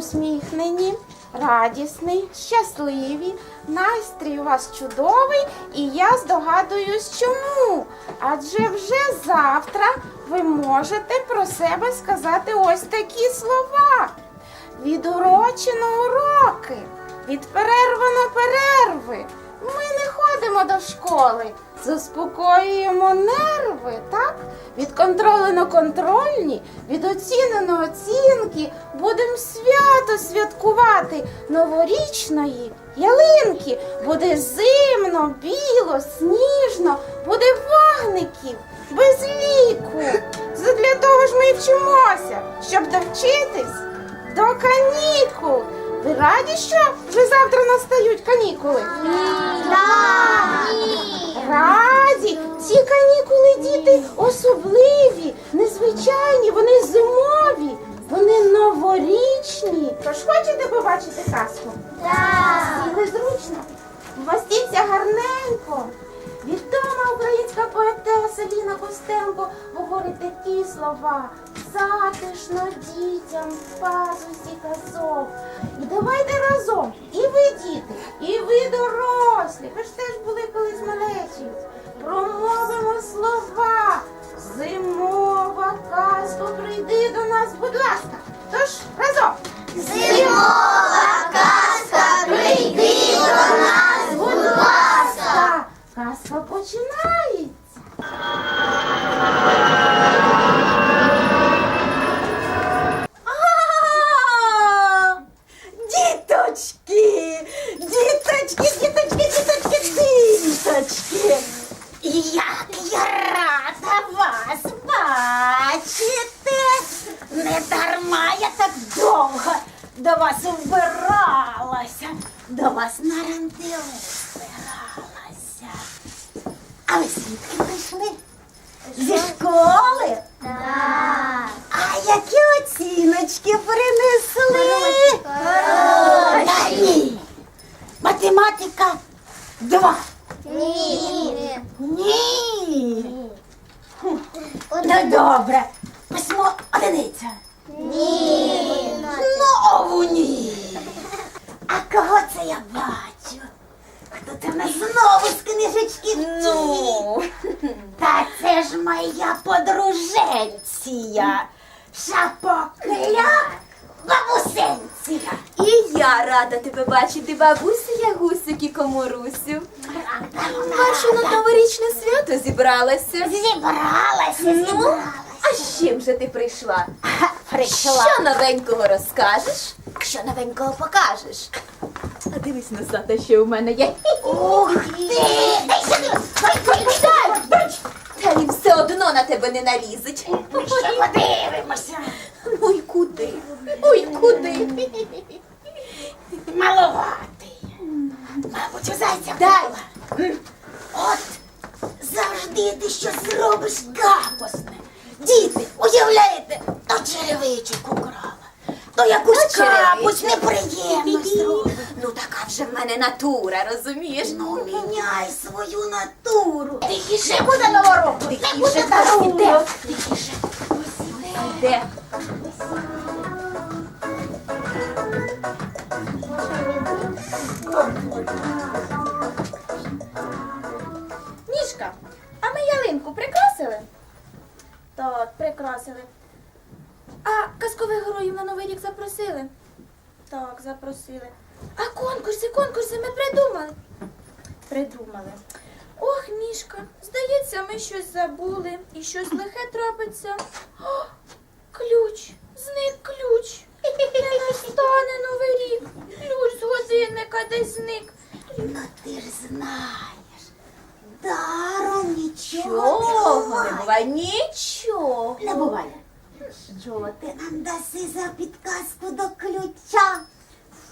усміхнені, радісні, щасливі. Настрій у вас чудовий, і я здогадуюсь, чому. Адже вже завтра ви можете про себе сказати ось такі слова. Відурочено уроки, відперервано перерви. Ми не ходимо до школи, заспокоюємо нерви, так? Відконтролено контрольні, відоцінено оцінки. Будемо свято святкувати новорічної ялинки. Буде зимно, біло, сніжно, буде вогників без ліку. Для того ж ми і вчимося, щоб довчитись до канікул. Ви раді, що вже завтра настають канікули? Раді! Ці канікули діти особливі, незвичайні, вони зимові, вони новорічні. Тож хочете побачити казку? Сіли зручно. Вмостіться гарненько. Відома українська поетеса Ліна Костенко говорить такі слова. Затишно дітям в пазусі казок. І давайте разом, і ви діти, і ви дорослі. Ви ж теж були колись малечі. Промовимо слова. Зимова два. Ні. Ні. Ну добре. Письмо одиниця. Ні. Знову ні. А кого це я бачу? Хто це в нас знову з книжечки? Ну. Та це ж моя подруженція. Шапокляк бабусенція. І я рада тебе бачити, бабусю Ягусик і комурусю. Бачу, на новорічне свято зібралася. Зібралася, Ну, зібралася. а з чим же ти прийшла? Прийшла. Що новенького розкажеш? Що новенького покажеш? А дивись назад, що у мене є. Ух ти! Дай сюди! Дай, дай, дай. Та він все одно на тебе не налізить. Ми ще подивимося. Й куди? Ой. Маловатий. Мабуть, у зайця вдала. От завжди ти щось зробиш капосне. Діти, уявляєте, то черевичок украла, то якусь капусь неприємну зробила. Ну така вже в мене натура, розумієш? Ну, міняй свою натуру. Тихіше буде новороку, тихіше дарунок. Тихіше. Де? Ніжка, а ми ялинку прикрасили? Так, прикрасили. А казкових героїв на Новий рік запросили? Так, запросили. А конкурси, конкурси ми придумали. Придумали. Ох, Мішка, здається, ми щось забули і щось лихе трапиться. О, ключ, зник ключ. Не настане новий рік. Ключ з годинника десь зник. Ну ти ж знаєш, даром нічого Чого? не буває. нічого. Не буває. Що ти нам даси за підказку до ключа?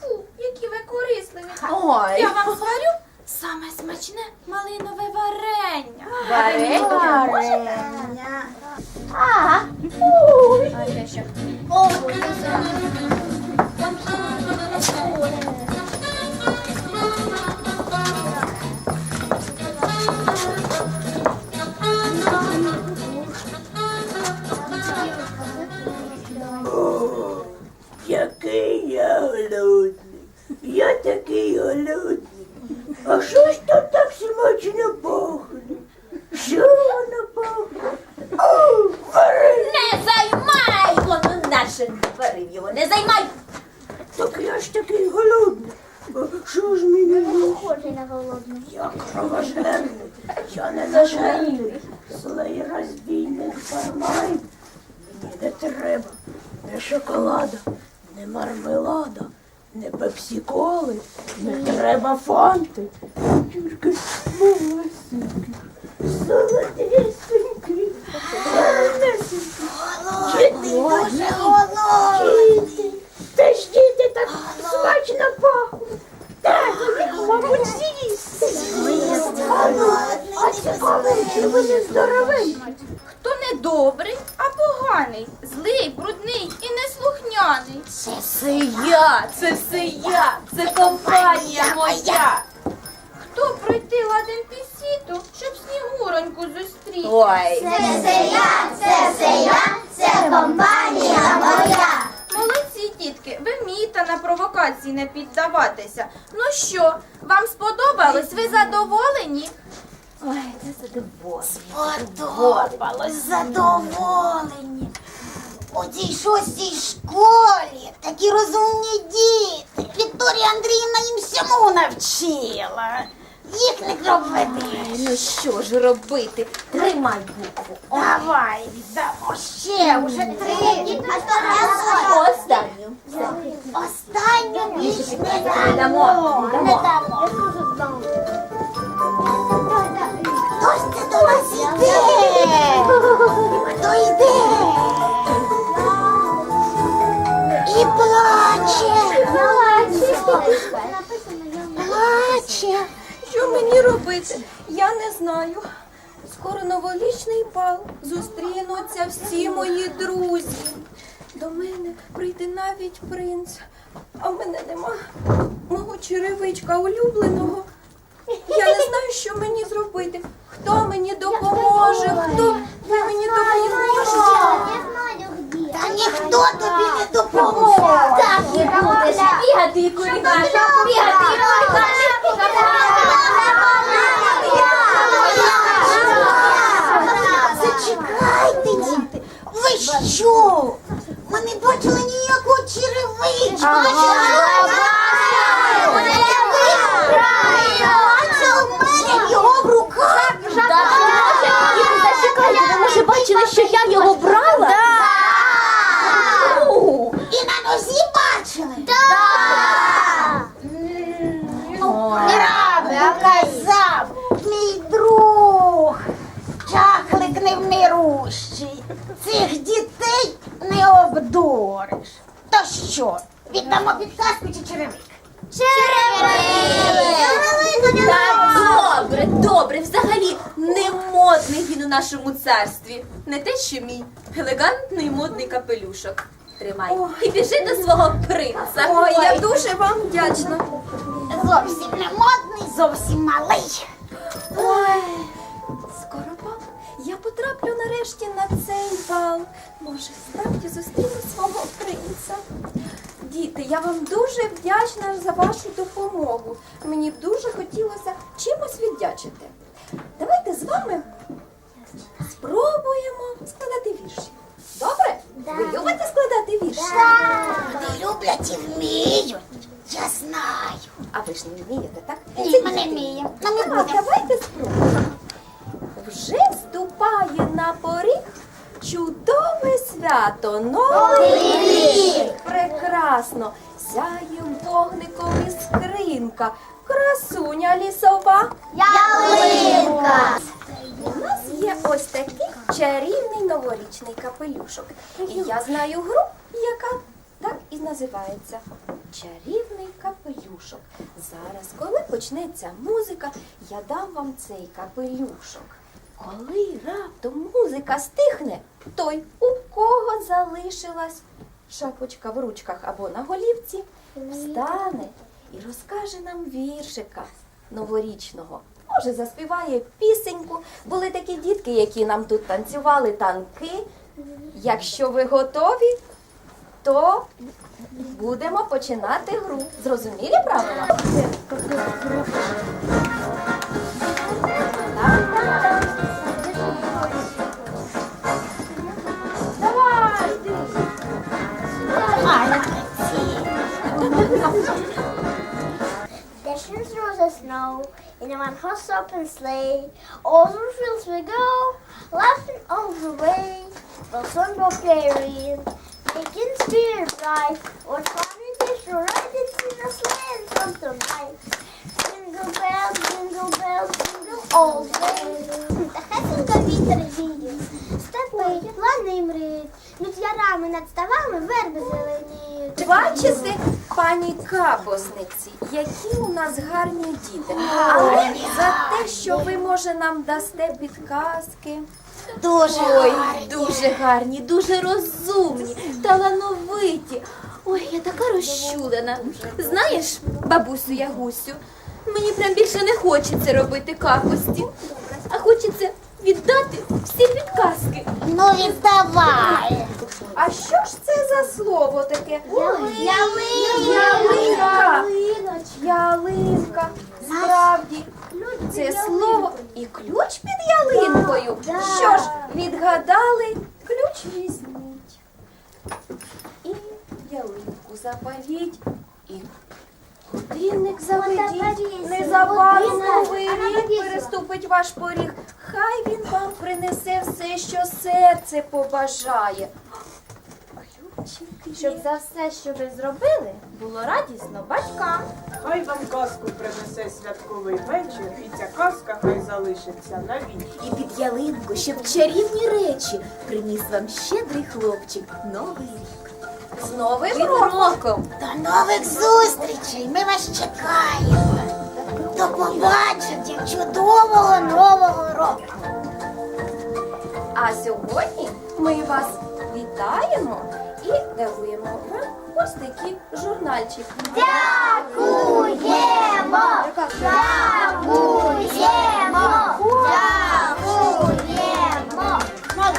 Фу, які ви корисливі. Ой. Я вам зварю саме смачне малинове варення. Варення. А, А це що? о, я ж такий голодний. А Що ж мені? Похожий на голодний. Я кровожерний, я не нажерний, злий розбійник бармай. Мені не треба не шоколада, не мармелада, не пепсиколи, не треба фанти. Тільки малесенькі, солодесенькі, гарнесенькі. Чи ти дуже голодний? Та ж діти так смачно пахнуть. Треба їх, мабуть, з'їсти. А чи вони здоровенькі? Хто не добрий, а поганий, злий, брудний і неслухняний. Це все я, це все я, це компанія моя. Хто пройти ладен пісіту, щоб снігуроньку зустріти? Ой, Це все я, це все я, це компанія моя. Молодці, дітки, ви вмієте на провокації не піддаватися. Ну що, вам сподобалось? Ви задоволені? Ой, це задоволення. Сподобалось, задоволені. У цій шостій школі такі розумні діти. Вікторія Андріївна їм всьому навчила. Їх не проведи. Ну що ж робити? Тримай букву. Давай, віддамо ще уже три. Останню. Останню ніч не Не дамо, не дамо. Робити? Я не знаю. Скоро новорічний бал. Зустрінуться всі мої друзі. До мене прийде навіть принц. А в мене нема мого черевичка улюбленого. Я не знаю, що мені зробити. Хто мені допоможе? Хто ви мені допоможе? Та ніхто тобі не допоможе. Так і будеш бігати і кулікати, бігати і кулікати. Зачекайте, діти. Ви що? Ми не бачили ніякого черевичка. Бачили в мене його в руках. Зачекайте, ви може бачили, що я його брала? І на нозі бачили. Правда, казав мій друг. Чахлик невмирущий. Цих дітей не обдуриш. То що, віддамо підказку чи черевик? Так, добре, добре. Взагалі не модний він у нашому царстві. Не те, що мій елегантний модний капелюшок. Тримай. І біжи до свого принца. Ой, я дуже вам вдячна. Зовсім не модний, зовсім малий. Ой, нарешті на цей бал. Може, справді зустріну свого принца. Діти, я вам дуже вдячна за вашу допомогу. Мені дуже хотілося чимось віддячити. Давайте з вами іскринка, красуня лісова. Ялинка. У нас є ось такий чарівний новорічний капелюшок. І я знаю гру, яка так і називається. Чарівний капелюшок. Зараз, коли почнеться музика, я дам вам цей капелюшок. Коли раптом музика стихне, той, у кого залишилась шапочка в ручках або на голівці, встане і розкаже нам віршика новорічного. Може, заспіває пісеньку. Були такі дітки, які нам тут танцювали танки. Якщо ви готові, то будемо починати гру. Зрозумілі правила? Dashing horse open sleigh. Over fields we go, laughing all the way. While sun go making spirit bright. What fun it is to ride it in sleigh and come tonight. Jingle bells, jingle bells, jingle all the way. Тихесенько вітер віє, степи, лани мріють. Між ярами над ставами верби зеленіють. Бачите, пані капосниці, які у нас гарні діти. Але за те, що ви, може, нам дасте підказки. Дуже Ой, гарні. дуже гарні, дуже розумні, талановиті. Ой, я така розчулена. Знаєш, бабусю Ягусю, мені прям більше не хочеться робити капості, а хочеться віддати всі підказки. Ну віддавай. А що ж це за слово таке? Ялинка. Ялинка. Ялинка. Справді, це слово і ключ під ялинкою. Що ж, відгадали, ключ візьміть. І ялинку запаліть, і годинник заведіть. Незабаром новий рік переступить ваш поріг. Хай він вам принесе все, що серце побажає. Щоб за все, що ви зробили, було радісно батькам. Хай вам казку принесе святковий вечір, і ця казка хай залишиться навіки. І під ялинку, щоб чарівні речі приніс вам щедрий хлопчик новий рік. З новим роком! До нових зустрічей. Ми вас чекаємо. До побачення чудового нового року. А сьогодні ми вас вітаємо і даруємо вам ось такий журнальчик. Дякуємо! Дякуємо! Дякуємо! Мама,